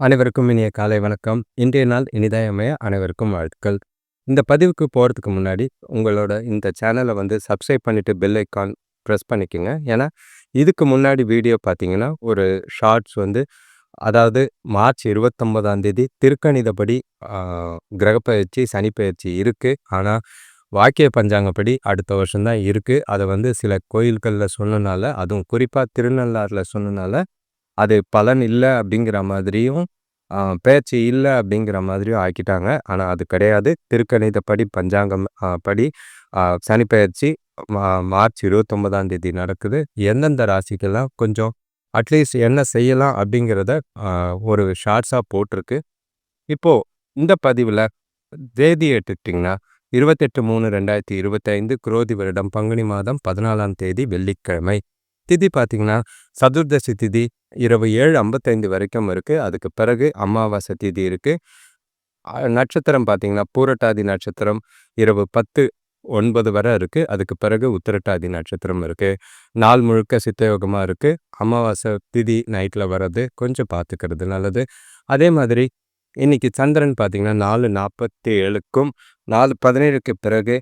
அனைவருக்கும் இனிய காலை வணக்கம். இன்றைய நாள் இனிதாயமைய அனைவருக்கும் வாழ்த்துக்கள். இந்த பதிவுக்கு போகிறதுக்கு முன்னாடி உங்களோட இந்த சேனலை வந்து சப்ஸ்கிரைப் பண்ணிவிட்டு பெல் ஐக்கான் ப்ரெஸ் பண்ணிக்கோங்க. ஏன்னா இதுக்கு முன்னாடி வீடியோ பார்த்தீங்கன்னா ஒரு ஷார்ட்ஸ் வந்து அதாவது மார்ச் இருபத்தொம்போதாம் தேதி திருக்கணிதப்படி கிரகப்பயிற்சி சனிப்பயிற்சி இருக்குது ஆனால் வாக்கிய பஞ்சாங்கப்படி அடுத்த வருஷம்தான் இருக்குது அதை வந்து சில கோயில்களில் சொன்னனால அதுவும் குறிப்பாக திருநள்ளாறில் சொன்னனால அது பலன் இல்லை அப்படிங்கிற மாதிரியும் பேச்சு இல்லை அப்படிங்கிற மாதிரியும் ஆக்கிட்டாங்க. ஆனால் அது கிடையாது. திருக்கணிதப்படி பஞ்சாங்கம் படி சனிப்பெயர்ச்சி மா மார்ச் இருபத்தொம்பதாம் தேதி நடக்குது. எந்தெந்த ராசிக்கெல்லாம் கொஞ்சம் அட்லீஸ்ட் என்ன செய்யலாம் அப்படிங்கிறத ஒரு ஷார்ட்ஸாக போட்டிருக்கு. இப்போது இந்த பதிவில் தேதி எடுத்துக்கிட்டிங்கன்னா இருபத்தெட்டு மூணு ரெண்டாயிரத்தி இருபத்தைந்து குரோதி வருடம் பங்குனி மாதம் பதினாலாம் தேதி வெள்ளிக்கிழமை. திதி பார்த்திங்கன்னா சதுர்தசி திதி இரவு ஏழு ஐம்பத்தைந்து வரைக்கும் இருக்குது அதுக்கு பிறகு அமாவாசை திதி இருக்குது நட்சத்திரம் பார்த்தீங்கன்னா பூரட்டாதி நட்சத்திரம் இரவு பத்து ஒன்பது வரை இருக்குது அதுக்கு பிறகு உத்திரட்டாதி நட்சத்திரம் இருக்குது நாள் முழுக்க சித்தயோகமாக இருக்குது அமாவாசை திதி நைட்டில் வர்றது கொஞ்சம் பார்த்துக்கிறது நல்லது. அதே மாதிரி இன்னைக்கு சந்திரன் பார்த்தீங்கன்னா நாலு நாற்பத்தி ஏழுக்கும் நாலு பதினேழுக்கு பிறகு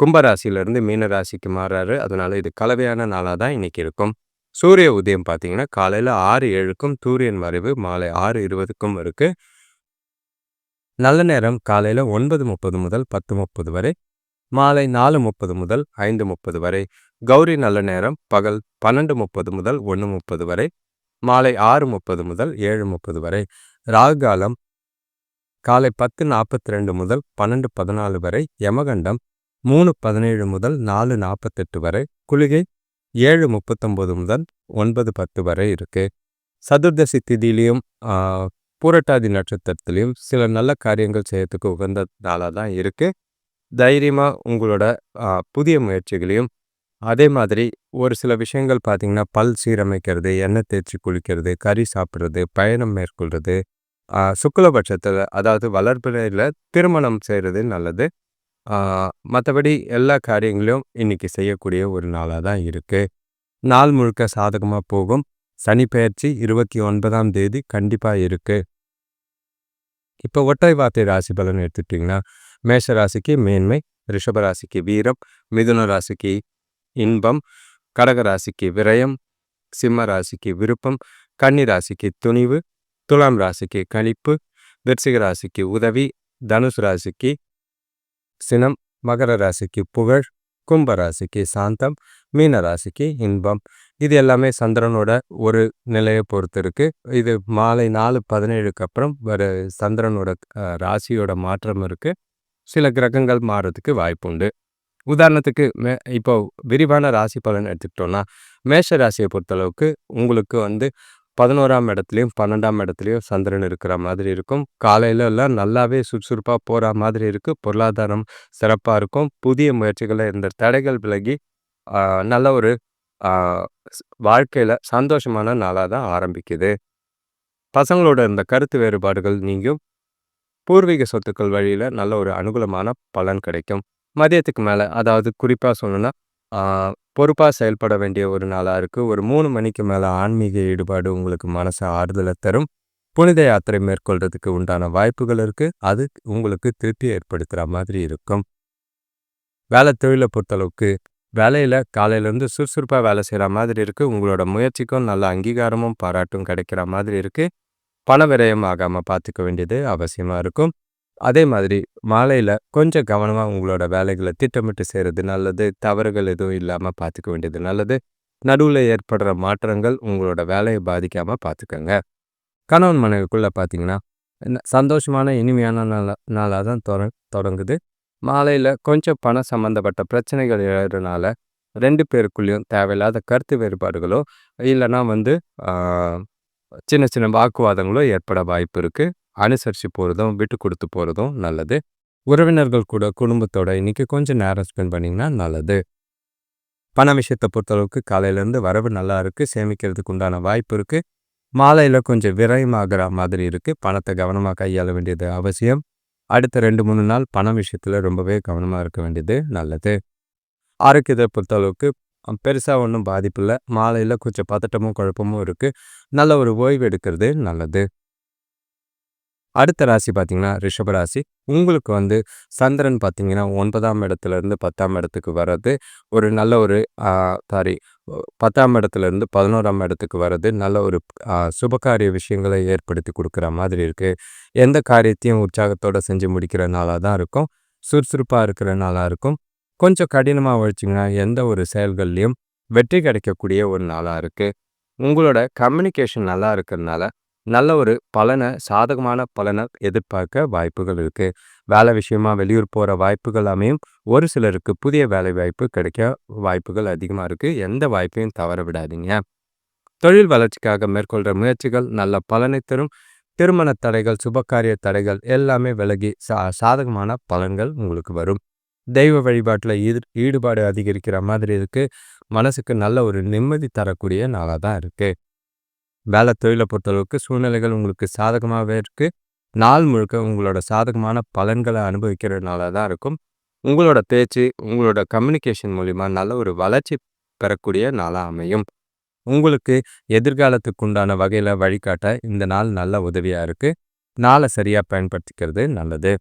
கும்பராசியிலேருந்து மீன ராசிக்கு மாறாரு. அதனால இது கலவையான நாளாக தான் இன்னைக்கு இருக்கும். சூரிய உதயம் பார்த்தீங்கன்னா காலையில் ஆறு ஏழுக்கும் சூரியன் மறைவு மாலை ஆறு இருபதுக்கும் இருக்கு. நல்ல நேரம் காலையில் ஒன்பது முப்பது முதல் பத்து முப்பது வரை மாலை நாலு முப்பது முதல் ஐந்து முப்பது வரை. கௌரி நல்ல நேரம் பகல் பன்னெண்டு முப்பது முதல் ஒன்று முப்பது வரை மாலை ஆறு முப்பது முதல் ஏழு முப்பது வரை. ராகுகாலம் காலை பத்து நாற்பத்தி ரெண்டு முதல் பன்னெண்டு பதினாலு வரை. யமகண்டம் மூணு பதினேழு முதல் நாலு நாற்பத்தெட்டு வரை குளிகை ஏழு முப்பத்தொம்போது முதல் ஒன்பது பத்து வரை இருக்குது சதுர்தசி திதியிலையும் பூரட்டாதி நட்சத்திரத்துலேயும் சில நல்ல காரியங்கள் செய்யறதுக்கு உகந்த நாளாக தான் இருக்குது தைரியமாக உங்களோட புதிய முயற்சிகளையும் அதே மாதிரி ஒரு சில விஷயங்கள் பார்த்திங்கன்னா பல் சீரமைக்கிறது எண்ணெய் தேய்ச்சி குளிக்கிறது கறி சாப்பிட்றது பயணம் மேற்கொள்கிறது சுக்லபட்சத்தில் அதாவது வளர்ப்பிறையில் திருமணம் செய்கிறது நல்லது. மற்றபடி எல்லா காரியங்களையும் இன்னைக்கு செய்யக்கூடிய ஒரு நாளாக தான் இருக்குது நாள் முழுக்க சாதகமாக போகும். சனி பயிற்சி இருபத்தி ஒன்பதாம் தேதி கண்டிப்பாக இருக்குது இப்போ ஒற்றை வார்த்தை ராசி பலன் எடுத்துட்டிங்கன்னா மேஷ ராசிக்கு மேன்மை ரிஷப ராசிக்கு வீரம் மிதுன ராசிக்கு இன்பம் கடக ராசிக்கு விரயம் சிம்ம ராசிக்கு விருப்பம் கன்னி ராசிக்கு துணிவு துலாம் ராசிக்கு கணிப்பு விருச்சிக ராசிக்கு உதவி தனுசு ராசிக்கு சினம் மகர ராசிக்கு புகழ் கும்ப ராசிக்கு சாந்தம் மீன ராசிக்கு இன்பம். இது எல்லாமே சந்திரனோட ஒரு நிலையை பொறுத்து இருக்கு இது மாலை நாலு பதினேழுக்கு அப்புறம் வர சந்திரனோட ராசியோட மாற்றம் இருக்கு. சில கிரகங்கள் மாறுறதுக்கு வாய்ப்புண்டு. உதாரணத்துக்கு மே இப்போ விரிவான ராசி பலன் எடுத்துக்கிட்டோம்னா மேஷ ராசியை பொறுத்தளவுக்கு உங்களுக்கு வந்து பதினோராம் இடத்துலையும் பன்னெண்டாம் இடத்துலையும் சந்திரன் இருக்கிற மாதிரி இருக்கும். காலையில எல்லாம் நல்லாவே சுறுசுறுப்பாக போகிற மாதிரி இருக்குது பொருளாதாரம் சிறப்பாக இருக்கும். புதிய முயற்சிகளில் இருந்த தடைகள் விலகி நல்ல ஒரு வாழ்க்கையில் சந்தோஷமான நாளாக தான் ஆரம்பிக்குது. பசங்களோட இந்த கருத்து வேறுபாடுகள் நீங்கும். பூர்வீக சொத்துக்கள் வழியில் நல்ல ஒரு அனுகூலமான பலன் கிடைக்கும். மதியத்துக்கு மேலே அதாவது குறிப்பாக சொல்லணும்னா பொறுப்பாக செயல்பட வேண்டிய ஒரு நாளாக இருக்குது ஒரு மூணு மணிக்கு மேலே ஆன்மீக ஈடுபாடு உங்களுக்கு மனசை ஆறுதலை தரும். புனித யாத்திரை மேற்கொள்றதுக்கு உண்டான வாய்ப்புகள் இருக்குது அது உங்களுக்கு திருப்தி ஏற்படுத்துகிற மாதிரி இருக்கும். வேலை தொழிலை பொறுத்தளவுக்கு வேலையில் காலையிலேருந்து சுறுசுறுப்பாக வேலை செய்கிற மாதிரி இருக்குது உங்களோட முயற்சிக்கும் நல்ல அங்கீகாரமும் பாராட்டும் கிடைக்கிற மாதிரி இருக்குது பண விரயம் ஆகாமல் பார்த்துக்க வேண்டியது அவசியமாக இருக்கும். அதே மாதிரி மாலையில் கொஞ்சம் கவனமாக உங்களோட வேலைகளை திட்டமிட்டு செய்கிறது நல்லது. தவறுகள் எதுவும் இல்லாமல் பார்த்துக்க வேண்டியது நல்லது. நடுவில் ஏற்படுற மாற்றங்கள் உங்களோட வேலையை பாதிக்காமல் பார்த்துக்கோங்க. கணவன் மனைவிக்குள்ளே பார்த்தீங்கன்னா சந்தோஷமான இனிமையான நாள நாளாக தான் தொட தொடங்குது. மாலையில் கொஞ்சம் பணம் சம்மந்தப்பட்ட பிரச்சனைகள் எழுறதுனால ரெண்டு பேருக்குள்ளேயும் தேவையில்லாத கருத்து வேறுபாடுகளோ இல்லைன்னா வந்து சின்ன சின்ன வாக்குவாதங்களோ ஏற்பட வாய்ப்பு இருக்குது அனுசரித்து போகிறதும் விட்டு கொடுத்து போகிறதும் நல்லது. உறவினர்கள் கூட குடும்பத்தோட இன்னைக்கு கொஞ்சம் நேரம் ஸ்பெண்ட் பண்ணிங்கன்னா நல்லது. பண விஷயத்தை பொறுத்தளவுக்கு காலையிலேருந்து வரவு நல்லா இருக்குது சேமிக்கிறதுக்கு உண்டான வாய்ப்பு இருக்குது மாலையில் கொஞ்சம் விரயமாகிற மாதிரி இருக்குது பணத்தை கவனமாக கையாள வேண்டியது அவசியம். அடுத்த ரெண்டு மூணு நாள் பண விஷயத்தில் ரொம்பவே கவனமாக இருக்க வேண்டியது நல்லது. ஆரோக்கியத்தை பொறுத்தளவுக்கு பெருசாக ஒன்றும் பாதிப்பு இல்லை. மாலையில் கொஞ்சம் பதட்டமும் குழப்பமும் இருக்குது நல்ல ஒரு ஓய்வு எடுக்கிறது நல்லது. அடுத்த ராசி பார்த்தீங்கன்னா ரிஷப ராசி. உங்களுக்கு வந்து சந்திரன் பார்த்தீங்கன்னா ஒன்பதாம் இடத்துலேருந்து பத்தாம் இடத்துக்கு வர்றது ஒரு நல்ல ஒரு சாரி பத்தாம் இடத்துலேருந்து பதினோராம் இடத்துக்கு வர்றது நல்ல ஒரு சுபகாரிய விஷயங்களை ஏற்படுத்தி கொடுக்குற மாதிரி இருக்குது எந்த காரியத்தையும் உற்சாகத்தோடு செஞ்சு முடிக்கிற நாளாக தான் இருக்கும். சுறுசுறுப்பாக இருக்கிற நாளாக இருக்கும். கொஞ்சம் கடினமாக உழைச்சிங்கன்னா எந்த ஒரு செயல்கள்லையும் வெற்றி கிடைக்கக்கூடிய ஒரு நாளாக இருக்குது உங்களோட கம்யூனிகேஷன் நல்லா இருக்கிறதுனால நல்ல ஒரு பலனை சாதகமான பலனை எதிர்பார்க்க வாய்ப்புகள் இருக்குது வேலை விஷயமா வெளியூர் போகிற வாய்ப்புகள் அமையும். ஒரு சிலருக்கு புதிய வேலை வாய்ப்பு கிடைக்க வாய்ப்புகள் அதிகமாக இருக்குது எந்த வாய்ப்பையும் தவற விடாதீங்க. தொழில் வளர்ச்சிக்காக மேற்கொள்கிற முயற்சிகள் நல்ல பலனை தரும். திருமண தடைகள் சுபகாரிய தடைகள் எல்லாமே விலகி சா சாதகமான பலன்கள் உங்களுக்கு வரும். தெய்வ வழிபாட்டில் ஈடு ஈடுபாடு அதிகரிக்கிற மாதிரி இருக்குது மனசுக்கு நல்ல ஒரு நிம்மதி தரக்கூடிய நாளாக தான் இருக்குது வேலை தொழிலை பொறுத்தளவுக்கு சூழ்நிலைகள் உங்களுக்கு சாதகமாகவே இருக்குது நாள் முழுக்க உங்களோட சாதகமான பலன்களை அனுபவிக்கிறதுனால தான் இருக்கும். உங்களோட பேச்சு உங்களோட கம்யூனிகேஷன் மூலிமா நல்ல ஒரு வளர்ச்சி பெறக்கூடிய நாளாக அமையும். உங்களுக்கு எதிர்காலத்துக்கு உண்டான வகையில் வழிகாட்ட இந்த நாள் நல்ல உதவியாக இருக்குது நாளை சரியாக பயன்படுத்திக்கிறது நல்லது.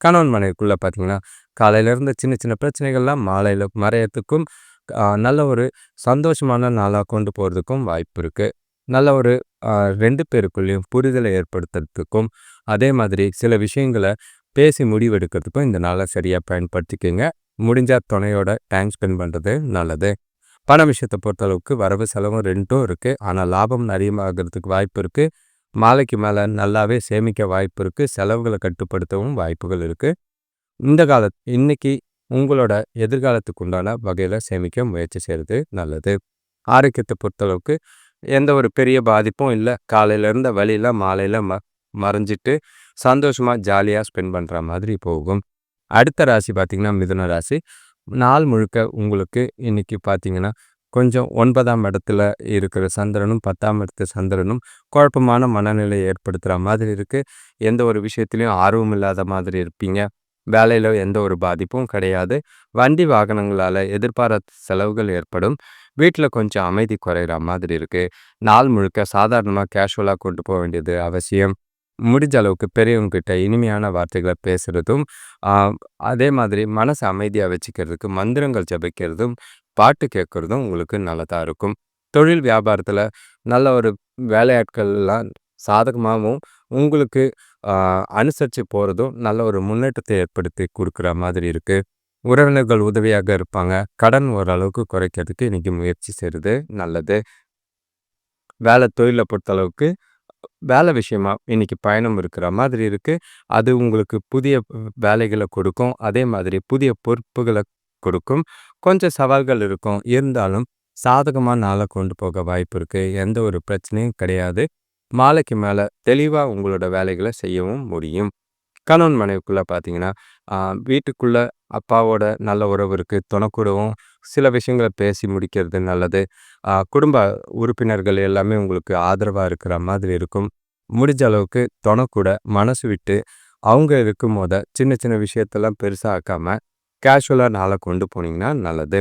கணவன் மனைவிக்குள்ளே பார்த்தீங்கன்னா காலையிலேருந்து சின்ன சின்ன பிரச்சனைகள்லாம் மாலையில் மறையத்துக்கும் நல்ல ஒரு சந்தோஷமான நாளாக கொண்டு போகிறதுக்கும் வாய்ப்பு இருக்குது நல்ல ஒரு ரெண்டு பேருக்குள்ளேயும் புரிதலை ஏற்படுத்துறதுக்கும் அதே மாதிரி சில விஷயங்களை பேசி முடிவெடுக்கிறதுக்கும் இந்த நாளை சரியாக பயன்படுத்திக்கோங்க. முடிஞ்சால் துணையோட டைம் ஸ்பெண்ட் பண்ணுறது நல்லது. பண விஷயத்தை பொறுத்தளவுக்கு வரவு செலவும் ரெண்டும் இருக்குது ஆனால் லாபம் அதிகமாகிறதுக்கு வாய்ப்பு இருக்குது மாலைக்கு மேலே நல்லாவே சேமிக்க வாய்ப்பு இருக்குது செலவுகளை கட்டுப்படுத்தவும் வாய்ப்புகள் இருக்குது இந்த கால இன்னைக்கு உங்களோட எதிர்காலத்துக்கு உண்டான வகையில் சேமிக்க முயற்சி செய்கிறது நல்லது. ஆரோக்கியத்தை பொறுத்தளவுக்கு எந்த ஒரு பெரிய பாதிப்பும் இல்லை. காலையில் இருந்த வழியில் மாலையில் ம மறைஞ்சிட்டு சந்தோஷமாக ஜாலியாக ஸ்பெண்ட் பண்ணுற மாதிரி போகும். அடுத்த ராசி பார்த்திங்கன்னா மிதுன ராசி. நாள் முழுக்க உங்களுக்கு இன்றைக்கி பார்த்தீங்கன்னா கொஞ்சம் ஒன்பதாம் இடத்துல இருக்கிற சந்திரனும் பத்தாம் இடத்து சந்திரனும் குழப்பமான மனநிலை ஏற்படுத்துகிற மாதிரி இருக்குது எந்த ஒரு விஷயத்துலையும் ஆர்வம் இல்லாத மாதிரி இருப்பீங்க. வேலையில் எந்த ஒரு பாதிப்பும் கிடையாது. வண்டி வாகனங்களால் எதிர்பாராத செலவுகள் ஏற்படும். வீட்டில் கொஞ்சம் அமைதி குறையிற மாதிரி இருக்குது நாள் முழுக்க சாதாரணமாக கேஷுவலாக கொண்டு போக வேண்டியது அவசியம். முடிஞ்ச அளவுக்கு பெரியவங்ககிட்ட இனிமையான வார்த்தைகளை பேசுகிறதும் அதே மாதிரி மனசை அமைதியாக வச்சுக்கிறதுக்கு மந்திரங்கள் ஜபிக்கிறதும் பாட்டு கேட்குறதும் உங்களுக்கு நல்லதாக இருக்கும். தொழில் வியாபாரத்தில் நல்ல ஒரு வேலையாட்கள்லாம் சாதகமாகவும் உங்களுக்கு அனுசரித்து போகிறதும் நல்ல ஒரு முன்னேற்றத்தை ஏற்படுத்தி கொடுக்குற மாதிரி இருக்குது உறவினர்கள் உதவியாக இருப்பாங்க. கடன் ஓரளவுக்கு குறைக்கிறதுக்கு இன்றைக்கி முயற்சி செய்கிறது நல்லது. வேலை தொழிலை பொறுத்தளவுக்கு வேலை விஷயமா இன்றைக்கி பயணம் இருக்கிற மாதிரி இருக்குது அது உங்களுக்கு புதிய வேலைகளை கொடுக்கும். அதே மாதிரி புதிய பொறுப்புகளை கொடுக்கும். கொஞ்சம் சவால்கள் இருக்கும். இருந்தாலும் சாதகமாக நாளை கொண்டு போக வாய்ப்பு இருக்குது எந்த ஒரு பிரச்சனையும் கிடையாது. மாலைக்கு மேலே தெளிவாக உங்களோட வேலைகளை செய்யவும் முடியும். கணவன் மனைவிக்குள்ளே பார்த்தீங்கன்னா வீட்டுக்குள்ளே அப்பாவோட நல்ல உறவு இருக்குது துணைக்கூடவும் சில விஷயங்களை பேசி முடிக்கிறது நல்லது. குடும்ப உறுப்பினர்கள் எல்லாமே உங்களுக்கு ஆதரவாக இருக்கிற மாதிரி இருக்கும். முடிஞ்ச அளவுக்கு துணக்கூட மனசு விட்டு அவங்க இருக்கும் போத சின்ன சின்ன விஷயத்தெல்லாம் பெருசாக ஆக்காமல் கேஷுவலாக நாளை கொண்டு போனீங்கன்னா நல்லது.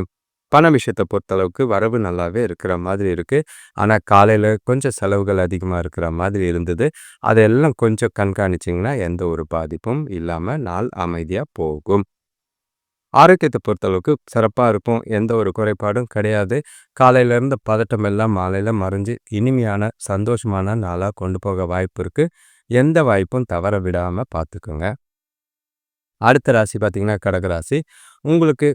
பண விஷயத்தை பொறுத்தளவுக்கு வரவு நல்லாவே இருக்கிற மாதிரி இருக்குது ஆனால் காலையில் கொஞ்சம் செலவுகள் அதிகமாக இருக்கிற மாதிரி இருந்தது. அதெல்லாம் கொஞ்சம் கண்காணிச்சிங்கன்னா எந்த ஒரு பாதிப்பும் இல்லாமல் நாள் அமைதியாக போகும். ஆரோக்கியத்தை பொறுத்தளவுக்கு சிறப்பாக இருக்கும் எந்த ஒரு குறைபாடும் கிடையாது. காலையிலேருந்து பதட்டம் எல்லாம் மாலையில் மறைஞ்சு இனிமையான சந்தோஷமான நாளாக கொண்டு போக வாய்ப்பு இருக்குது எந்த வாய்ப்பும் தவற விடாமல் பார்த்துக்கோங்க அடுத்த ராசி பார்த்திங்கன்னா கடகராசி உங்களுக்கு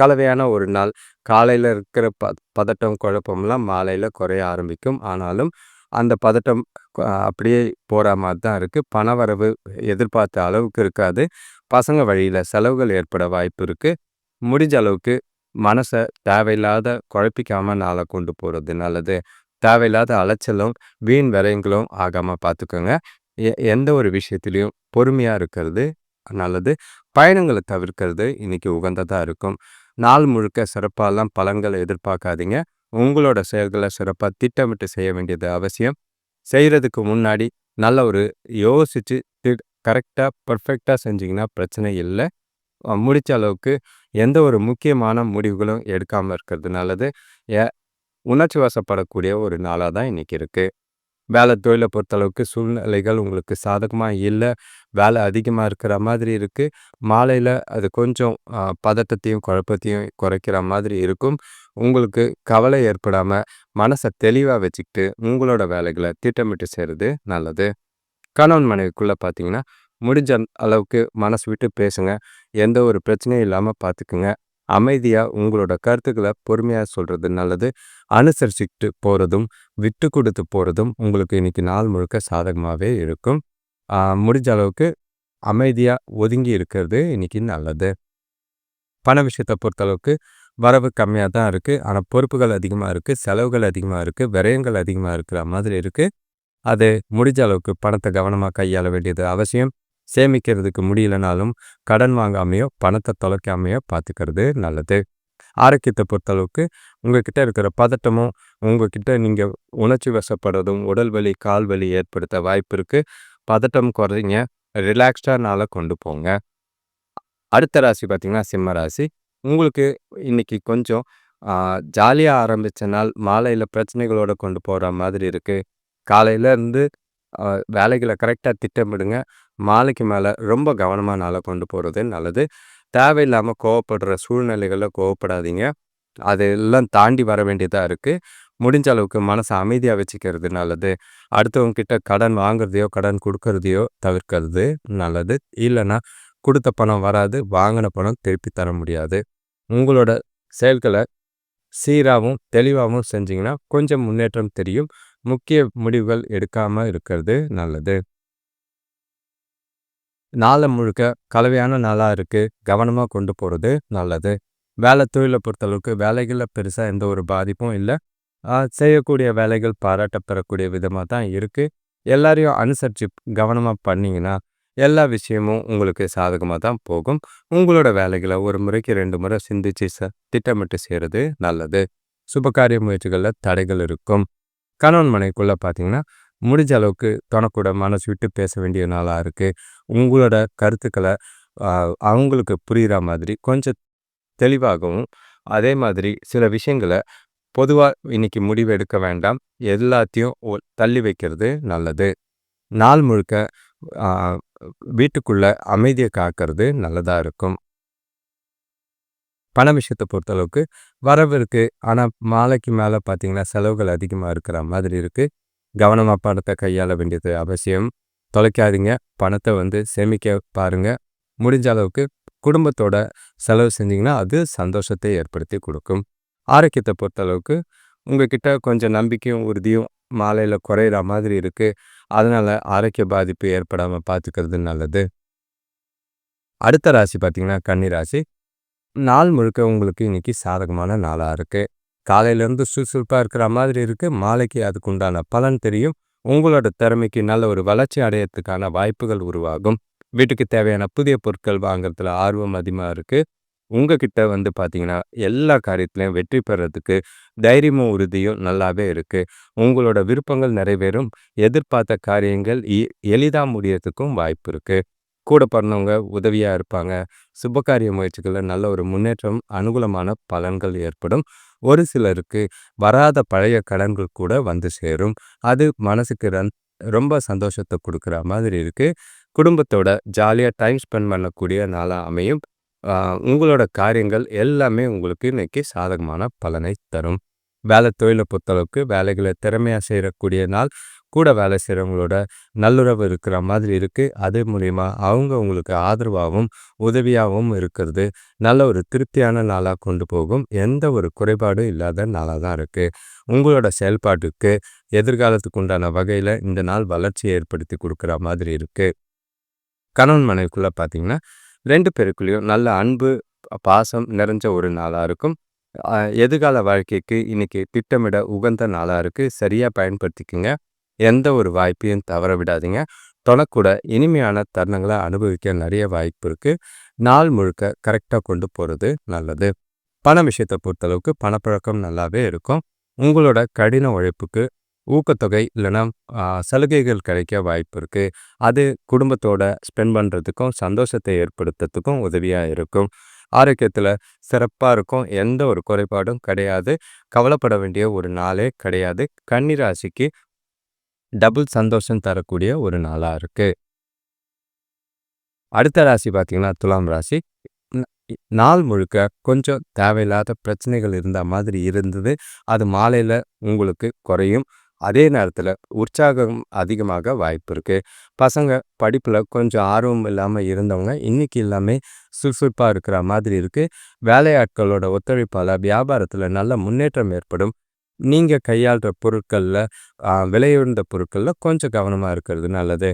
கலவையான ஒரு நாள். காலையில் இருக்கிற ப பதட்டம் குழப்பம்லாம் மாலையில் குறைய ஆரம்பிக்கும். ஆனாலும் அந்த பதட்டம் அப்படியே போகிற மாதிரி தான் இருக்குது பணவரவு எதிர்பார்த்த அளவுக்கு இருக்காது. பசங்க வழியில் செலவுகள் ஏற்பட வாய்ப்பு இருக்குது முடிஞ்ச அளவுக்கு மனசை தேவையில்லாத குழப்பிக்காமல் நாளை கொண்டு போகிறது நல்லது. தேவையில்லாத அலைச்சலும் வீண் விரயங்களும் ஆகாமல் பார்த்துக்கோங்க. எ எந்த ஒரு விஷயத்துலையும் பொறுமையாக இருக்கிறது நல்லது. பயணங்களை தவிர்க்கிறது இன்றைக்கி உகந்ததாக இருக்கும். நாள் முழுக்க சிறப்பாலாம் பலன்களை எதிர்பார்க்காதீங்க. உங்களோட செயல்களை சிறப்பாக திட்டமிட்டு செய்ய வேண்டியது அவசியம். செய்கிறதுக்கு முன்னாடி நல்ல ஒரு யோசித்து கரெக்டாக பர்ஃபெக்டாக செஞ்சிங்கன்னா பிரச்சனை இல்லை. முடித்த அளவுக்கு எந்த ஒரு முக்கியமான முடிவுகளும் எடுக்காமல் இருக்கிறது நல்லது. ஏ உணர்ச்சி வசப்படக்கூடிய ஒரு நாளாக தான் இன்றைக்கி இருக்குது வேலை தொழிலை பொறுத்தளவுக்கு சூழ்நிலைகள் உங்களுக்கு சாதகமாக இல்லை. வேலை அதிகமாக இருக்கிற மாதிரி இருக்குது மாலையில் அது கொஞ்சம் பதட்டத்தையும் குழப்பத்தையும் குறைக்கிற மாதிரி இருக்கும். உங்களுக்கு கவலை ஏற்படாமல் மனசை தெளிவாக வச்சுக்கிட்டு உங்களோட வேலைகளை திட்டமிட்டு செய்கிறது நல்லது. கணவன் மனைவிக்குள்ளே பார்த்தீங்கன்னா முடிஞ்ச அளவுக்கு மனசு விட்டு பேசுங்க. எந்த ஒரு பிரச்சனையும் இல்லாமல் பார்த்துக்குங்க. அமைதியாக உங்களோட கருத்துக்களை பொறுமையாக சொல்கிறது நல்லது. அனுசரிச்சுக்கிட்டு போகிறதும் விட்டு கொடுத்து போகிறதும் உங்களுக்கு இன்றைக்கி நாள் முழுக்க சாதகமாகவே இருக்கும். முடிஞ்ச அளவுக்கு அமைதியாக ஒதுங்கி இருக்கிறது இன்றைக்கி நல்லது. பண விஷயத்தை பொறுத்தளவுக்கு வரவு கம்மியாக தான் இருக்குது ஆனால் பொறுப்புகள் அதிகமாக இருக்குது செலவுகள் அதிகமாக இருக்குது விரயங்கள் அதிகமாக இருக்கிற மாதிரி இருக்குது அது முடிஞ்ச அளவுக்கு பணத்தை கவனமாக கையாள வேண்டியது அவசியம். சேமிக்கிறதுக்கு முடியலனாலும் கடன் வாங்காமையோ பணத்தை தொலைக்காமையோ பார்த்துக்கிறது நல்லது. ஆரோக்கியத்தை பொறுத்தளவுக்கு உங்ககிட்ட இருக்கிற பதட்டமும் உங்ககிட்ட நீங்கள் உணர்ச்சி வசப்படுறதும் உடல் வலி கால் வலி ஏற்படுத்த வாய்ப்பு இருக்குது பதட்டம் குறைங்க ரிலாக்ஸ்டானால கொண்டு போங்க. அடுத்த ராசி பார்த்திங்கன்னா சிம்ம ராசி. உங்களுக்கு இன்னைக்கு கொஞ்சம் ஜாலியாக ஆரம்பித்த நாள் மாலையில் பிரச்சனைகளோடு கொண்டு போகிற மாதிரி இருக்குது காலையிலேருந்து வேலைகளை கரெக்டாக திட்டமிடுங்க. மாலைக்கு மேலே ரொம்ப கவனமாக நாளை கொண்டு போகிறது நல்லது. தேவையில்லாமல் கோவப்படுற சூழ்நிலைகளில் கோவப்படாதீங்க. அதெல்லாம் தாண்டி வர வேண்டியதாக இருக்குது முடிஞ்ச அளவுக்கு மனசை அமைதியாக வச்சுக்கிறது நல்லது. அடுத்தவங்க கிட்ட கடன் வாங்குறதையோ கடன் கொடுக்கறதையோ தவிர்க்கிறது நல்லது. இல்லைன்னா கொடுத்த பணம் வராது வாங்கின பணம் திருப்பி தர முடியாது. உங்களோட செயல்களை சீராகவும் தெளிவாகவும் செஞ்சிங்கன்னா கொஞ்சம் முன்னேற்றம் தெரியும். முக்கிய முடிவுகள் எடுக்காமல் இருக்கிறது நல்லது. நாளை முழுக்க கலவையான நாளாக இருக்குது கவனமாக கொண்டு போகிறது நல்லது. வேலை தொழிலை பொறுத்தளவுக்கு வேலைகளில் பெருசாக எந்த ஒரு பாதிப்பும் இல்லை. செய்யக்கூடிய வேலைகள் பாராட்டப்பெறக்கூடிய விதமாக தான் இருக்குது எல்லாரையும் அனுசரித்து கவனமாக பண்ணிங்கன்னா எல்லா விஷயமும் உங்களுக்கு சாதகமாக தான் போகும். உங்களோட வேலைகளை ஒரு முறைக்கு ரெண்டு முறை சிந்திச்சு ச திட்டமிட்டு செய்கிறது நல்லது. சுபகாரிய முயற்சிகளில் தடைகள் இருக்கும். கணவன் மனைக்குள்ளே பார்த்தீங்கன்னா முடிஞ்ச அளவுக்கு தனக்கூட மனசு விட்டு பேச வேண்டிய நாளாக இருக்குது உங்களோட கருத்துக்களை அவங்களுக்கு புரிகிற மாதிரி கொஞ்சம் தெளிவாகவும் அதே மாதிரி சில விஷயங்களை பொதுவாக இன்னைக்கு முடிவு எடுக்க வேண்டாம். எல்லாத்தையும் தள்ளி வைக்கிறது நல்லது. நாள் முழுக்க வீட்டுக்குள்ளே அமைதியை காக்கிறது நல்லதாக இருக்கும். பண விஷயத்தை பொறுத்தளவுக்கு வரவு இருக்குது ஆனால் மாலைக்கு மேலே பார்த்தீங்கன்னா செலவுகள் அதிகமாக இருக்கிற மாதிரி இருக்குது கவனமாக பணத்தை கையாள வேண்டியது அவசியம். தொலைக்காதீங்க. பணத்தை வந்து சேமிக்க பாருங்கள் முடிஞ்ச அளவுக்கு குடும்பத்தோட செலவு செஞ்சிங்கன்னா அது சந்தோஷத்தை ஏற்படுத்தி கொடுக்கும். ஆரோக்கியத்தை பொறுத்தளவுக்கு உங்ககிட்ட கொஞ்சம் நம்பிக்கையும் உறுதியும் மாலையில் குறையிற மாதிரி இருக்குது அதனால் ஆரோக்கிய பாதிப்பு ஏற்படாமல் பார்த்துக்கிறது நல்லது. அடுத்த ராசி பார்த்திங்கன்னா கன்னி ராசி. நாள் முழுக்க உங்களுக்கு இன்றைக்கி சாதகமான நாளாக இருக்குது காலையிலேருந்து சுறுசுறுப்பாக இருக்கிற மாதிரி இருக்குது மாலைக்கு அதுக்கு உண்டான பலன் தெரியும். உங்களோட திறமைக்கு நல்ல ஒரு வளர்ச்சி அடையறதுக்கான வாய்ப்புகள் உருவாகும். வீட்டுக்கு தேவையான புதிய பொருட்கள் வாங்குறதுல ஆர்வம் அதிகமாக இருக்குது உங்ககிட்ட வந்து பார்த்தீங்கன்னா எல்லா காரியத்திலையும் வெற்றி பெறதுக்கு தைரியமும் உறுதியும் நல்லாவே இருக்குது உங்களோட விருப்பங்கள் நிறைவேறும். எதிர்பார்த்த காரியங்கள் எளிதாக முடியறதுக்கும் வாய்ப்பு இருக்குது கூட பிறந்தவங்க உதவியாக இருப்பாங்க. சுபகாரிய முயற்சிகளில் நல்ல ஒரு முன்னேற்றம் அனுகூலமான பலன்கள் ஏற்படும். ஒரு சிலருக்கு வராத பழைய கடன்கள் கூட வந்து சேரும். அது மனசுக்கு ரன் ரொம்ப சந்தோஷத்தை கொடுக்குற மாதிரி இருக்குது குடும்பத்தோட ஜாலியாக டைம் ஸ்பெண்ட் பண்ணக்கூடிய நாளாக அமையும். உங்களோட காரியங்கள் எல்லாமே உங்களுக்கு இன்னைக்கு சாதகமான பலனை தரும். வேலை தொழிலை பொறுத்தளவுக்கு வேலைகளை திறமையாக செய்யக்கூடிய நாள் கூட வேலை செய்கிறவங்களோட நல்லுறவு இருக்கிற மாதிரி இருக்குது அது மூலிமா அவங்க உங்களுக்கு ஆதரவாகவும் உதவியாகவும் இருக்கிறது. நல்ல ஒரு திருப்தியான நாளாக கொண்டு போகும். எந்த ஒரு குறைபாடும் இல்லாத நாளாக தான் இருக்குது உங்களோட செயல்பாட்டுக்கு எதிர்காலத்துக்கு உண்டான வகையில் இந்த நாள் வளர்ச்சியை ஏற்படுத்தி கொடுக்குற மாதிரி இருக்குது கணவன் மனைவிக்குள்ளே பார்த்தீங்கன்னா ரெண்டு பேருக்குள்ளேயும் நல்ல அன்பு பாசம் நிறைஞ்ச ஒரு நாளாக இருக்கும். எதிர்கால வாழ்க்கைக்கு இன்றைக்கி திட்டமிட உகந்த நாளாக இருக்குது சரியாக பயன்படுத்திக்கோங்க. எந்த ஒரு வாய்ப்பையும் தவற விடாதீங்க. தொணக்கூட இனிமையான தருணங்களை அனுபவிக்க நிறைய வாய்ப்பு இருக்குது நாள் முழுக்க கரெக்டாக கொண்டு போகிறது நல்லது. பண விஷயத்தை பொறுத்தளவுக்கு பணப்பழக்கம் நல்லாவே இருக்கும். உங்களோட கடின உழைப்புக்கு ஊக்கத்தொகை இல்லைன்னா சலுகைகள் கிடைக்க வாய்ப்பு இருக்குது அது குடும்பத்தோட ஸ்பெண்ட் பண்ணுறதுக்கும் சந்தோஷத்தை ஏற்படுத்துறதுக்கும் உதவியாக இருக்கும். ஆரோக்கியத்தில் சிறப்பாக இருக்கும். எந்த ஒரு குறைபாடும் கிடையாது. கவலைப்பட வேண்டிய ஒரு நாளே கிடையாது. கன்னிராசிக்கு டபுள் சந்தோஷம் தரக்கூடிய ஒரு நாளாக இருக்குது அடுத்த ராசி பார்த்தீங்கன்னா துலாம் ராசி. நாள் முழுக்க கொஞ்சம் தேவையில்லாத பிரச்சனைகள் இருந்த மாதிரி இருந்தது. அது மாலையில் உங்களுக்கு குறையும். அதே நேரத்தில் உற்சாகம் அதிகமாக வாய்ப்பு இருக்குது பசங்க படிப்பில் கொஞ்சம் ஆர்வம் இல்லாமல் இருந்தவங்க இன்றைக்கி எல்லாமே சுறுசுறுப்பாக இருக்கிற மாதிரி இருக்குது வேலையாட்களோட ஒத்துழைப்பால் வியாபாரத்தில் நல்ல முன்னேற்றம் ஏற்படும். நீங்கள் கையாளுற பொருட்களில் விலையுறந்த பொருட்களில் கொஞ்சம் கவனமாக இருக்கிறது நல்லது.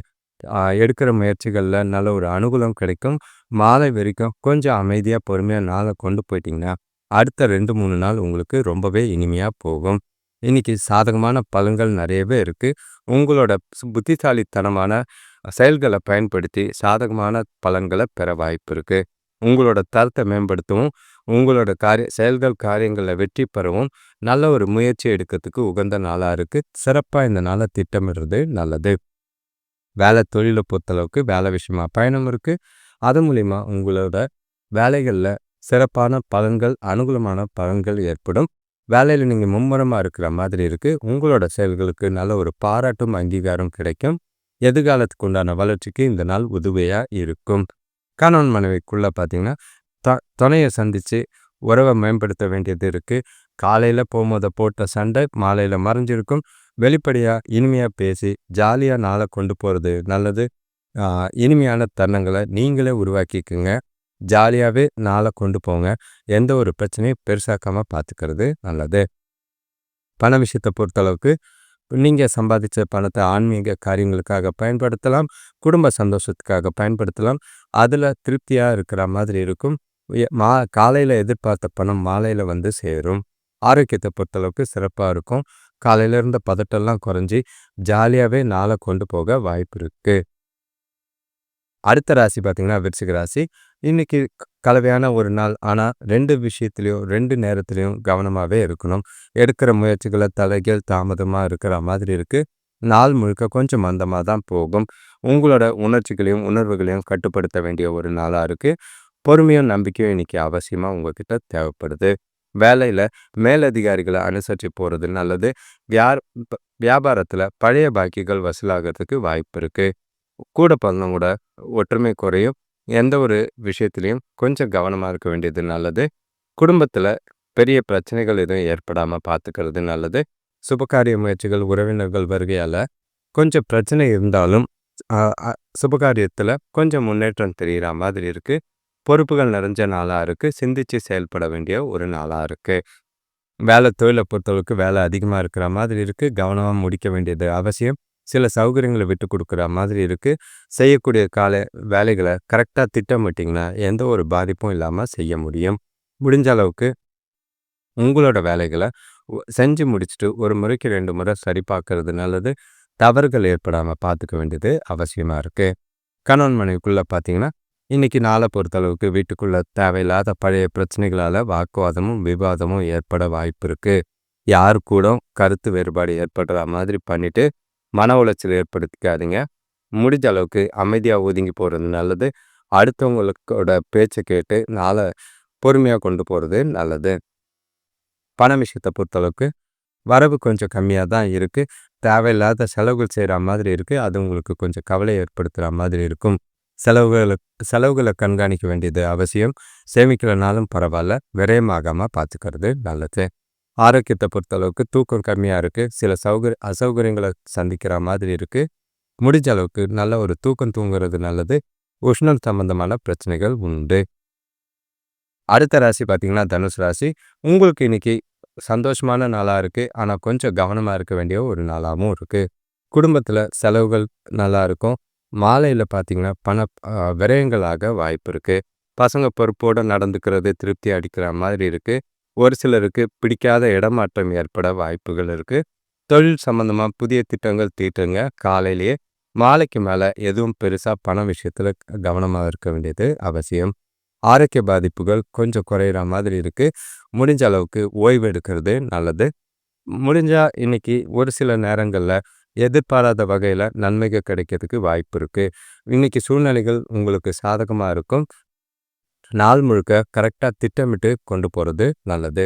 எடுக்கிற முயற்சிகளில் நல்ல ஒரு அனுகூலம் கிடைக்கும். மாலை வரைக்கும் கொஞ்சம் அமைதியாக பொறுமையாக நாளை கொண்டு போயிட்டிங்கன்னா அடுத்த ரெண்டு மூணு நாள் உங்களுக்கு ரொம்பவே இனிமையாக போகும். இன்றைக்கி சாதகமான பலன்கள் நிறையவே இருக்குது உங்களோட புத்திசாலித்தனமான செயல்களை பயன்படுத்தி சாதகமான பலன்களை பெற வாய்ப்பு இருக்குது உங்களோட தரத்தை மேம்படுத்தவும் உங்களோட காரிய செயல்கள் காரியங்களில் வெற்றி பெறவும் நல்ல ஒரு முயற்சி எடுக்கிறதுக்கு உகந்த நாளாக இருக்குது சிறப்பாக இந்த நாளை திட்டமிடுறது நல்லது. வேலை தொழிலை பொறுத்தளவுக்கு வேலை விஷயமா பயணம் இருக்குது அது மூலிமா உங்களோட வேலைகளில் சிறப்பான பலன்கள் அனுகூலமான பலன்கள் ஏற்படும். வேலையில் நீங்கள் மும்முரமாக இருக்கிற மாதிரி இருக்குது உங்களோட செயல்களுக்கு நல்ல ஒரு பாராட்டும் அங்கீகாரம் கிடைக்கும். எதிர்காலத்துக்கு உண்டான வளர்ச்சிக்கு இந்த நாள் உதவியாக இருக்கும். கணவன் மனைவிக்குள்ளே பார்த்தீங்கன்னா த துணையை சந்தித்து உறவை மேம்படுத்த வேண்டியது இருக்குது காலையில் போகும்போது போட்ட சண்டை மாலையில் மறைஞ்சிருக்கும். வெளிப்படையாக இனிமையாக பேசி ஜாலியாக நாளை கொண்டு போகிறது நல்லது. இனிமையான தருணங்களை நீங்களே உருவாக்கிக்குங்க. ஜாலியாகவே நாளை கொண்டு போங்க. எந்த ஒரு பிரச்சனையும் பெருசாக்காமல் பார்த்துக்கிறது நல்லது. பண விஷயத்தை பொறுத்தளவுக்கு நீங்கள் சம்பாதிச்ச பணத்தை ஆன்மீக காரியங்களுக்காக பயன்படுத்தலாம் குடும்ப சந்தோஷத்துக்காக பயன்படுத்தலாம். அதில் திருப்தியாக இருக்கிற மாதிரி இருக்கும். மா காலையில் எதிர்பார்த்த பணம் மாலையில் வந்து சேரும். ஆரோக்கியத்தை பொறுத்தளவுக்கு சிறப்பாக இருக்கும். காலையில இருந்த பதட்டம்லாம் குறைஞ்சி ஜாலியாகவே நாளை கொண்டு போக வாய்ப்பு இருக்குது அடுத்த ராசி பார்த்தீங்கன்னா விருச்சிக ராசி. இன்றைக்கி கலவையான ஒரு நாள். ஆனால் ரெண்டு விஷயத்துலையும் ரெண்டு நேரத்துலையும் கவனமாகவே இருக்கணும். எடுக்கிற முயற்சிகளை தலைகள் தாமதமாக இருக்கிற மாதிரி இருக்குது நாள் முழுக்க கொஞ்சம் மந்தமாக தான் போகும். உங்களோட உணர்ச்சிகளையும் உணர்வுகளையும் கட்டுப்படுத்த வேண்டிய ஒரு நாளாக இருக்குது பொறுமையும் நம்பிக்கையும் இன்றைக்கி அவசியமாக உங்ககிட்ட தேவைப்படுது. வேலையில் மேலதிகாரிகளை அனுசரித்து போகிறது நல்லது. வியார் வியாபாரத்தில் பழைய பாக்கிகள் வசூலாகிறதுக்கு வாய்ப்பு இருக்குது கூட பிறந்தவங்க ஒற்றுமை குறையும். எந்த ஒரு விஷயத்துலையும் கொஞ்சம் கவனமாக இருக்க வேண்டியது நல்லது. குடும்பத்தில் பெரிய பிரச்சனைகள் எதுவும் ஏற்படாமல் பார்த்துக்கிறது நல்லது. சுபகாரிய முயற்சிகள் உறவினர்கள் வருகையால் கொஞ்சம் பிரச்சனை இருந்தாலும் சுபகாரியத்தில் கொஞ்சம் முன்னேற்றம் தெரிகிற மாதிரி இருக்குது பொறுப்புகள் நிறைஞ்ச நாளாக இருக்குது சிந்தித்து செயல்பட வேண்டிய ஒரு நாளாக இருக்குது வேலை தொழிலை பொறுத்தளவுக்கு வேலை அதிகமாக இருக்கிற மாதிரி இருக்குது கவனமாக முடிக்க வேண்டியது அவசியம். சில சௌகரியங்களை விட்டு கொடுக்குற மாதிரி இருக்குது செய்யக்கூடிய கால வேலைகளை கரெக்டாக திட்டமிட்டிங்கன்னா எந்த ஒரு பாதிப்பும் இல்லாமல் செய்ய முடியும். முடிஞ்ச அளவுக்கு உங்களோட வேலைகளை செஞ்சு முடிச்சுட்டு ஒரு முறைக்கு ரெண்டு முறை சரி பார்க்கறது நல்லது. தவறுகள் ஏற்படாமல் பார்த்துக்க வேண்டியது அவசியமாக இருக்குது கணவன் மனைவிக்குள்ளே பார்த்தீங்கன்னா இன்னைக்கு நாளை பொறுத்தளவுக்கு வீட்டுக்குள்ளே தேவையில்லாத பழைய பிரச்சனைகளால் வாக்குவாதமும் விவாதமும் ஏற்பட வாய்ப்பு இருக்குது யார் கூட கருத்து வேறுபாடு ஏற்படுற மாதிரி பண்ணிவிட்டு மன உளைச்சல் ஏற்படுத்திக்காதீங்க. முடிஞ்ச அளவுக்கு அமைதியாக ஒதுங்கி போகிறது நல்லது. அடுத்தவங்களுக்கோட பேச்சை கேட்டு நாளை பொறுமையாக கொண்டு போகிறது நல்லது. பண விஷயத்தை பொறுத்தளவுக்கு வரவு கொஞ்சம் கம்மியாக தான் இருக்குது தேவையில்லாத செலவுகள் செய்கிற மாதிரி இருக்குது அது உங்களுக்கு கொஞ்சம் கவலை ஏற்படுத்துகிற மாதிரி இருக்கும். செலவுகளை செலவுகளை கண்காணிக்க வேண்டியது அவசியம். சேமிக்கலனாலும் பரவாயில்ல. விரயமாகாமல் பார்த்துக்கிறது நல்லது. ஆரோக்கியத்தை பொறுத்தளவுக்கு தூக்கம் கம்மியாக இருக்குது சில சௌகரிய அசௌகரியங்களை சந்திக்கிற மாதிரி இருக்குது முடிஞ்ச அளவுக்கு நல்ல ஒரு தூக்கம் தூங்குறது நல்லது. உஷ்ணம் சம்பந்தமான பிரச்சனைகள் உண்டு. அடுத்த ராசி பார்த்தீங்கன்னா தனுஷ் ராசி. உங்களுக்கு இன்னைக்கு சந்தோஷமான நாளாக இருக்குது ஆனால் கொஞ்சம் கவனமாக இருக்க வேண்டிய ஒரு நாளாகவும் இருக்குது குடும்பத்தில் செலவுகள் நல்லா இருக்கும். மாலையில் பார்த்தீங்கன்னா பண விரயங்களாக வாய்ப்பு இருக்குது பசங்க பொறுப்போடு நடந்துக்கிறது திருப்தி அடிக்கிற மாதிரி இருக்குது ஒரு சிலருக்கு பிடிக்காத இடமாற்றம் ஏற்பட வாய்ப்புகள் இருக்குது தொழில் சம்மந்தமாக புதிய திட்டங்கள் தீட்டுங்க. காலையிலேயே மாலைக்கு மேலே எதுவும் பெருசாக பண விஷயத்தில் கவனமாக இருக்க வேண்டியது அவசியம். ஆரோக்கிய பாதிப்புகள் கொஞ்சம் குறையிற மாதிரி இருக்குது முடிஞ்ச அளவுக்கு ஓய்வு எடுக்கிறது நல்லது. முடிஞ்சால் இன்னைக்கு ஒரு சில நேரங்களில் எதிர்பாராத வகையில் நன்மைகள் கிடைக்கிறதுக்கு வாய்ப்பு இருக்குது இன்றைக்கி சூழ்நிலைகள் உங்களுக்கு சாதகமாக இருக்கும். நாள் முழுக்க கரெக்டாக திட்டமிட்டு கொண்டு போகிறது நல்லது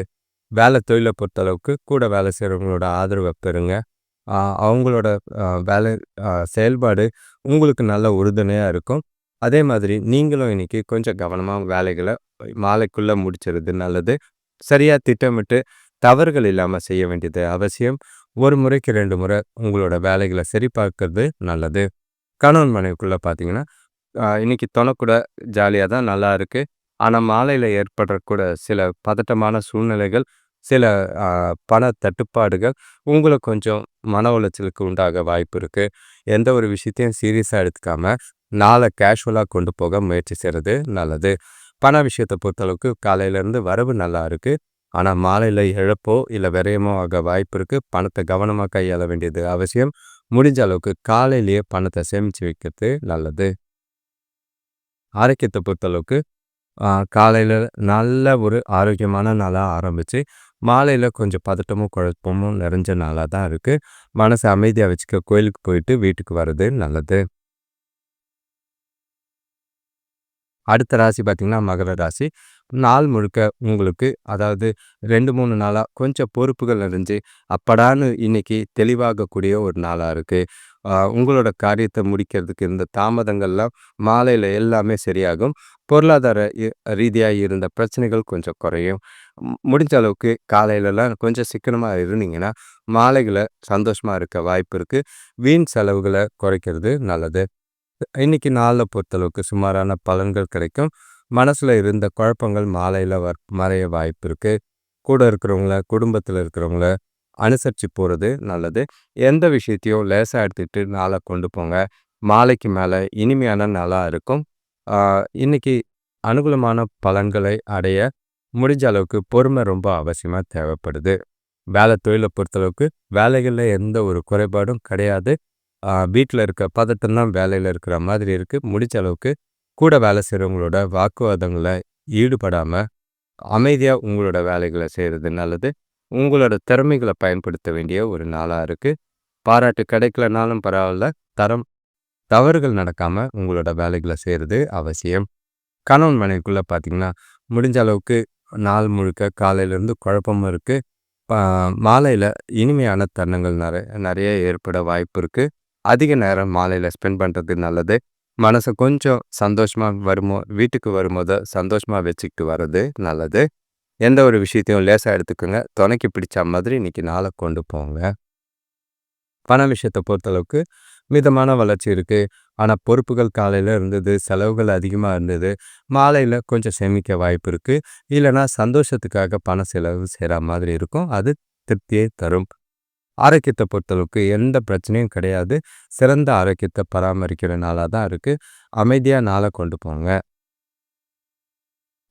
வேலை தொழிலை பொறுத்தளவுக்கு கூட வேலை செய்கிறவங்களோட ஆதரவை பெறுங்க அவங்களோட வேலை செயல்பாடு உங்களுக்கு நல்ல உறுதுணையாக இருக்கும். அதே மாதிரி நீங்களும் இன்றைக்கி கொஞ்சம் கவனமாக வேலைகளை மாலைக்குள்ளே முடிச்சிருது நல்லது. சரியாக திட்டமிட்டு தவறுகள் இல்லாமல் செய்ய வேண்டியது அவசியம். ஒரு முறைக்கு ரெண்டு முறை உங்களோட வேலைகளை சரி பார்க்கறது நல்லது. கணவன் மனைவிக்குள்ளே பார்த்தீங்கன்னா, இன்றைக்கி இன்னைக்கு ஜாலியாக தான் நல்லா இருக்குது ஆனால் மாலையில் ஏற்படக்கூட சில பதட்டமான சூழ்நிலைகள், சில பண தட்டுப்பாடுகள் உங்களை கொஞ்சம் மன உளைச்சலுக்கு உண்டாக வாய்ப்பு இருக்குது எந்த ஒரு விஷயத்தையும் சீரியஸாக எடுத்துக்காமல் நாளை கேஷுவலாக கொண்டு போக முயற்சி செய்கிறது நல்லது. பண விஷயத்தை பொறுத்தளவுக்கு காலையிலேருந்து வரவு நல்லா இருக்குது ஆனால் மாலையில் இழப்போ, இல்லை விரயமோ ஆக வாய்ப்பு இருக்குது பணத்தை கவனமாக கையாள வேண்டியது அவசியம். முடிஞ்ச அளவுக்கு காலையிலேயே பணத்தை சேமித்து வைக்கிறது நல்லது. ஆரோக்கியத்தை பொறுத்தளவுக்கு காலையில் நல்ல ஒரு ஆரோக்கியமான நாளாக ஆரம்பித்து மாலையில் கொஞ்சம் பதட்டமும், குழப்பமும் நிறைஞ்ச நாளாக தான் இருக்குது மனசை அமைதியாக வச்சுக்க கோயிலுக்கு போயிட்டு வீட்டுக்கு வர்றது நல்லது. அடுத்த ராசி பார்த்தீங்கன்னா, மகர ராசி. நாள் முழுக்க உங்களுக்கு அதாவது ரெண்டு மூணு நாளாக கொஞ்சம் பொறுப்புகள் நிறைஞ்சு, அப்படான்னு இன்னைக்கு தெளிவாகக்கூடிய ஒரு நாளாக இருக்குது உங்களோட காரியத்தை முடிக்கிறதுக்கு இருந்த தாமதங்கள்லாம் மாலையில் எல்லாமே சரியாகும். பொருளாதார ரீதியாக இருந்த பிரச்சனைகள் கொஞ்சம் குறையும். முடிஞ்ச அளவுக்கு காலையிலலாம் கொஞ்சம் சிக்கனமாக இருந்தீங்கன்னா, மாலைகளை சந்தோஷமாக இருக்க வாய்ப்பு இருக்குது வீண் செலவுகளை குறைக்கிறது நல்லது. இன்னைக்கு நாளில் பொறுத்தளவுக்கு சுமாரான பலன்கள் கிடைக்கும். மனசில் இருந்த குழப்பங்கள் மாலையில் வர் மறைய வாய்ப்பு இருக்குது கூட இருக்கிறவங்கள, குடும்பத்தில் இருக்கிறவங்கள அனுசரித்து போகிறது நல்லது. எந்த விஷயத்தையும் லேசாக எடுத்துக்கிட்டு நாளை கொண்டு போங்க. மாலைக்கு மேலே இனிமையான நாளாக இருக்கும். இன்றைக்கி இன்னைக்கு அனுகூலமான பலன்களை அடைய முடிஞ்ச அளவுக்கு பொறுமை ரொம்ப அவசியமாக தேவைப்படுது. வேலை தொழிலை பொறுத்தளவுக்கு வேலைகளில் எந்த ஒரு குறைபாடும் கிடையாது. வீட்டில் இருக்க பதட்டம்தான் தான் இருக்கிற மாதிரி இருக்குது முடிஞ்ச அளவுக்கு கூட வேலை செய்கிறவங்களோட வாக்குவாதங்களை ஈடுபடாமல் அமைதியாக உங்களோட வேலைகளை செய்கிறது நல்லது. உங்களோட திறமைகளை பயன்படுத்த வேண்டிய ஒரு நாளாக இருக்குது பாராட்டு கிடைக்கலனாலும் பரவாயில்ல தரம் தவறுகள் நடக்காமல் உங்களோட வேலைகளை செய்கிறது அவசியம். கணவன் மனைவிக்குள்ளே பார்த்தீங்கன்னா, முடிஞ்ச அளவுக்கு நாள் முழுக்க காலையிலேருந்து குழப்பமும் இருக்குது மாலையில் இனிமையான தருணங்கள் நிறைய நிறைய ஏற்பட வாய்ப்பு இருக்குது அதிக நேரம் மாலையில் ஸ்பெண்ட் பண்ணுறது நல்லது. மனசை கொஞ்சம் சந்தோஷமாக வருமோ வீட்டுக்கு வரும்போது சந்தோஷமாக வச்சுக்கிட்டு வர்றது நல்லது. எந்த ஒரு விஷயத்தையும் லேசாக எடுத்துக்கோங்க துணைக்கு பிடிச்ச மாதிரி இன்றைக்கி நாளை கொண்டு போங்க. பண விஷயத்த பொறுத்தளவுக்கு மிதமான வளர்ச்சி இருக்குது ஆனால் பொறுப்புகள் காலையில் இருந்தது. செலவுகள் அதிகமாக இருந்தது. மாலையில் கொஞ்சம் சேமிக்க வாய்ப்பு இருக்குது இல்லைனா சந்தோஷத்துக்காக பண செலவு செய்கிற மாதிரி இருக்கும். அது திருப்தியை தரும். ஆரோக்கியத்தை பொறுத்தளவுக்கு எந்த பிரச்சனையும் கிடையாது. சிறந்த ஆரோக்கியத்தை பராமரிக்கிற நாளாக தான் இருக்குது அமைதியாக நாளை கொண்டு போங்க.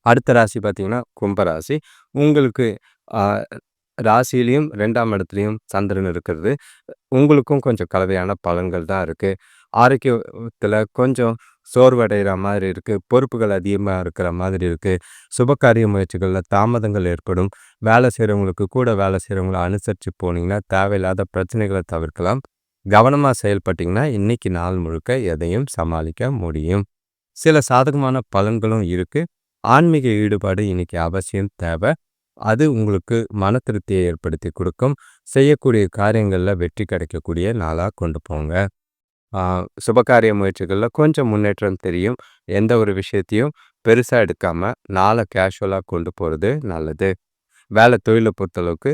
அடுத்த ராசி பார்த்தீங்கன்னா, கும்பராசி உங்களுக்கு ராசிலையும் ரெண்டாம் இடத்துலையும் சந்திரன் இருக்கிறது. உங்களுக்கும் கொஞ்சம் கலவையான பலன்கள் தான் இருக்குது ஆரோக்கியத்தில் கொஞ்சம் சோர்வடைகிற மாதிரி இருக்குது பொறுப்புகள் அதிகமாக இருக்கிற மாதிரி இருக்குது சுபகாரிய முயற்சிகளில் தாமதங்கள் ஏற்படும். வேலை செய்கிறவங்களுக்கு கூட வேலை செய்கிறவங்கள அனுசரித்து போனீங்கன்னா, தேவையில்லாத பிரச்சனைகளை தவிர்க்கலாம். கவனமாக செயல்பட்டிங்கன்னா இன்னைக்கு நாள் முழுக்க எதையும் சமாளிக்க முடியும். சில சாதகமான பலன்களும் இருக்குது ஆன்மீக ஈடுபாடு இன்னைக்கு அவசியம் தேவை. அது உங்களுக்கு மன திருப்தியை ஏற்படுத்தி கொடுக்கும். செய்யக்கூடிய காரியங்களில் வெற்றி கிடைக்கக்கூடிய நாளாக கொண்டு போங்க. சுபகாரிய முயற்சிகளில் கொஞ்சம் முன்னேற்றம் தெரியும். எந்த ஒரு விஷயத்தையும் பெருசாக எடுக்காமல் நாளை கேஷுவலாக கொண்டு போகிறது நல்லது. வேலை தொழிலை பொறுத்தளவுக்கு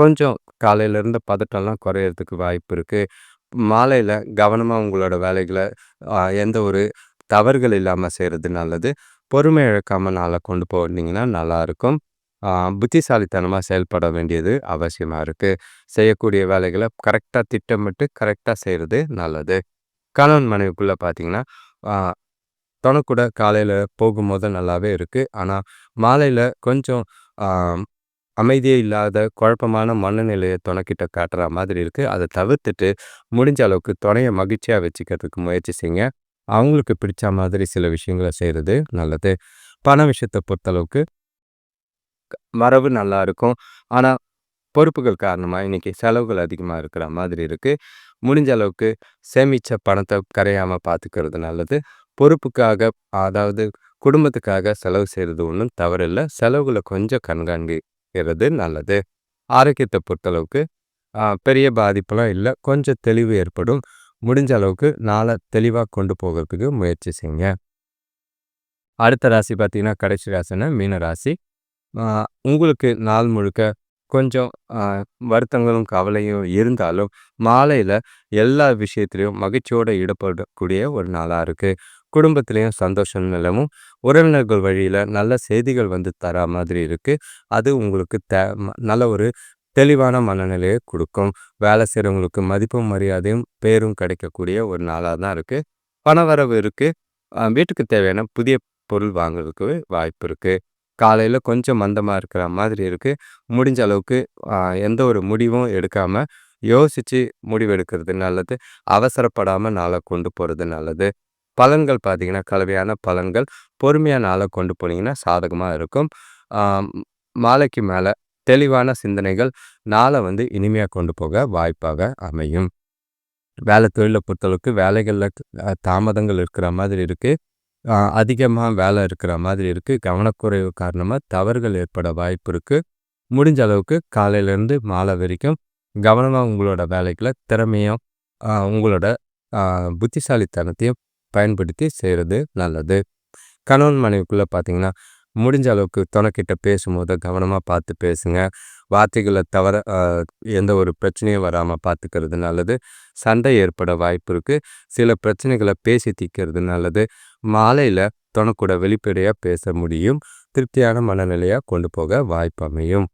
கொஞ்சம் காலையிலேருந்து பதட்டம்லாம் குறையிறதுக்கு வாய்ப்பு இருக்குது மாலையில் கவனமாக உங்களோட வேலைகளை எந்த ஒரு தவறுகள் இல்லாமல் செய்கிறது நல்லது. பொறுமை இழக்காமல் நாளை கொண்டு போனீங்கன்னா நல்லாயிருக்கும். புத்திசாலித்தனமாக செயல்பட வேண்டியது அவசியமாக இருக்குது செய்யக்கூடிய வேலைகளை கரெக்டாக திட்டமிட்டு கரெக்டாக செய்கிறது நல்லது. கணவன் மனைவிக்குள்ளே பார்த்தீங்கன்னா, ஆ காலையில் போகும்போது நல்லாவே இருக்குது ஆனால் மாலையில் கொஞ்சம் அமைதியே இல்லாத குழப்பமான மனநிலையை துணைக்கிட்ட காட்டுற மாதிரி இருக்குது அதை தவிர்த்துட்டு முடிஞ்ச அளவுக்கு துணையை மகிழ்ச்சியாக வச்சுக்கிறதுக்கு முயற்சி செய்யுங்க. அவங்களுக்கு பிடிச்ச மாதிரி சில விஷயங்கள செய்கிறது நல்லது. பண விஷயத்தை பொறுத்தளவுக்கு வரவு நல்லா இருக்கும். ஆனால் பொறுப்புகள் காரணமாக இன்னைக்கு செலவுகள் அதிகமாக இருக்கிற மாதிரி இருக்குது முடிஞ்ச அளவுக்கு சேமித்த பணத்தை கரையாமல் பார்த்துக்கிறது நல்லது. பொறுப்புக்காக அதாவது குடும்பத்துக்காக செலவு செய்கிறது ஒன்றும் தவறில்லை செலவுகளை கொஞ்சம் கண்காணிக்கிறது நல்லது. ஆரோக்கியத்தை பொறுத்தளவுக்கு பெரிய பாதிப்பெலாம் இல்லை கொஞ்சம் தெளிவு ஏற்படும் முடிஞ்ச அளவுக்கு நாளை தெளிவாக கொண்டு போகிறதுக்கு முயற்சி செய்யுங்க. அடுத்த ராசி பார்த்தீங்கன்னா கடைசி ராசினா மீன ராசி. உங்களுக்கு நாள் முழுக்க கொஞ்சம் வருத்தங்களும் கவலையும் இருந்தாலும் மாலையில் எல்லா விஷயத்துலையும் மகிழ்ச்சியோடு ஈடுபடக்கூடிய ஒரு நாளாக இருக்குது குடும்பத்துலேயும் சந்தோஷம் நிலவும். உறவினர்கள் வழியில் நல்ல செய்திகள் வந்து தர மாதிரி இருக்குது அது உங்களுக்கு தே நல்ல ஒரு தெளிவான மனநிலையை கொடுக்கும். வேலை செய்கிறவங்களுக்கு மதிப்பும் மரியாதையும் பேரும் கிடைக்கக்கூடிய ஒரு நாளாக தான் இருக்குது பணவரவு இருக்குது வீட்டுக்கு தேவையான புதிய பொருள் வாங்குறதுக்கு வாய்ப்பு இருக்குது காலையில் கொஞ்சம் மந்தமாக இருக்கிற மாதிரி இருக்குது முடிஞ்ச அளவுக்கு எந்த ஒரு முடிவும் எடுக்காமல் யோசித்து முடிவு எடுக்கிறது நல்லது. அவசரப்படாமல் நாளை கொண்டு போகிறது நல்லது. பலன்கள் பார்த்தீங்கன்னா கலவையான பலன்கள். பொறுமையாக நாளை கொண்டு போனீங்கன்னா சாதகமாக இருக்கும். மாலைக்கு மேலே தெளிவான சிந்தனைகள் நாளை வந்து இனிமையாக கொண்டு போக வாய்ப்பாக அமையும். வேலை தொழிலை பொறுத்தளவுக்கு வேலைகளில் தாமதங்கள் இருக்கிற மாதிரி இருக்குது அதிகமாக வேலை இருக்கிற மாதிரி இருக்குது கவனக்குறைவு காரணமாக தவறுகள் ஏற்பட வாய்ப்பு இருக்குது முடிஞ்ச அளவுக்கு காலையிலேருந்து மாலை வரைக்கும் கவனமாக உங்களோட வேலைகளை திறமையும் உங்களோட புத்திசாலித்தனத்தையும் பயன்படுத்தி செய்கிறது நல்லது. கணவன் மனைவிக்குள்ளே பார்த்தீங்கன்னா முடிஞ்ச அளவுக்கு துணைக்கிட்ட பேசும்போது கவனமாக பார்த்து பேசுங்க. வார்த்தைகளை தவற எந்த ஒரு பிரச்சனையும் வராமல் பார்த்துக்கிறது நல்லது. சண்டை ஏற்பட வாய்ப்பு இருக்குது சில பிரச்சனைகளை பேசி தீர்க்கிறது நல்லது. மாலையில் துணைக்கூட வெளிப்படையாக பேச முடியும். திருப்தியான மனநிலையாக கொண்டு போக வாய்ப்பு அமையும்.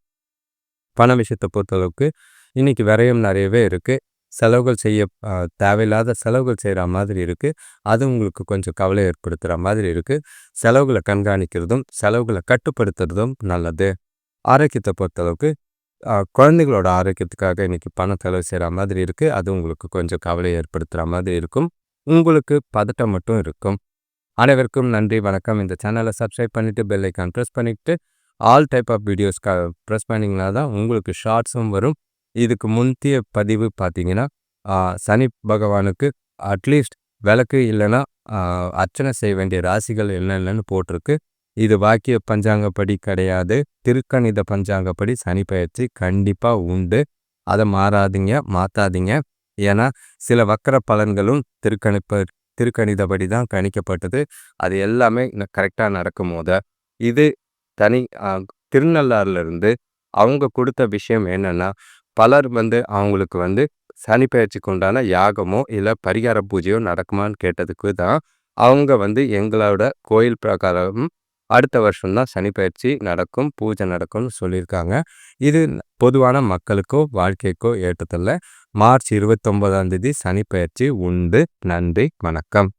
பண விஷயத்தை பொறுத்தளவுக்கு இன்றைக்கி விரயம் நிறையவே இருக்குது செலவுகள் செய்ய தேவையில்லாத செலவுகள் செய்கிற மாதிரி இருக்குது அது உங்களுக்கு கொஞ்சம் கவலை ஏற்படுத்துகிற மாதிரி இருக்குது செலவுகளை கண்காணிக்கிறதும் செலவுகளை கட்டுப்படுத்துறதும் நல்லது. ஆரோக்கியத்தை பொறுத்தளவுக்கு குழந்தைகளோட ஆரோக்கியத்துக்காக இன்றைக்கி பணம் செலவு செய்கிற மாதிரி இருக்குது அது உங்களுக்கு கொஞ்சம் கவலை ஏற்படுத்துகிற மாதிரி இருக்கும். உங்களுக்கு பதட்டம் மட்டும் இருக்கும். அனைவருக்கும் நன்றி வணக்கம். இந்த சேனலை சப்ஸ்கிரைப் பண்ணிவிட்டு பெல் ஐக்கான் ப்ரெஸ் பண்ணிவிட்டு ஆல் டைப் ஆஃப் வீடியோஸ்க்காக ப்ரெஸ் பண்ணிங்கன்னா தான் உங்களுக்கு ஷார்ட்ஸும் வரும். இதுக்கு முந்தைய பதிவு பார்த்தீங்கன்னா சனி பகவானுக்கு அட்லீஸ்ட் விளக்கு இல்லைன்னா அர்ச்சனை செய்ய வேண்டிய ராசிகள் என்னென்னு போட்டிருக்கு. இது வாக்கிய பஞ்சாங்கப்படி கிடையாது. திருக்கணித பஞ்சாங்கப்படி சனி பயிற்சி கண்டிப்பாக உண்டு. அதை மாறாதீங்க மாற்றாதீங்க ஏன்னா சில வக்கர பலன்களும் திருக்கணிப்ப திருக்கணிதப்படி தான் கணிக்கப்பட்டது. அது எல்லாமே கரெக்டாக நடக்கும் போது. இது தனி திருநள்ளாறுலேருந்து அவங்க கொடுத்த விஷயம் என்னென்னா பலர் வந்து அவங்களுக்கு வந்து சனி பயிற்சிக்கு உண்டான யாகமோ இல்லை பரிகார பூஜையோ நடக்குமான்னு கேட்டதுக்கு தான் அவங்க வந்து எங்களோட கோயில் பிரகாரம் அடுத்த வருஷம்தான் சனி பயிற்சி நடக்கும் பூஜை நடக்கும்னு சொல்லியிருக்காங்க. இது பொதுவான மக்களுக்கோ வாழ்க்கைக்கோ ஏற்றதில்ல. மார்ச் இருபத்தொன்பதாம் தேதி சனி பயிற்சி உண்டு. நன்றி வணக்கம்.